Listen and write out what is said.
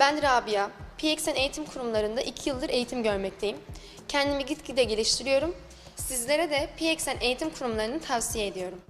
Ben Rabia. PXN eğitim kurumlarında 2 yıldır eğitim görmekteyim. Kendimi gitgide geliştiriyorum. Sizlere de PXN eğitim kurumlarını tavsiye ediyorum.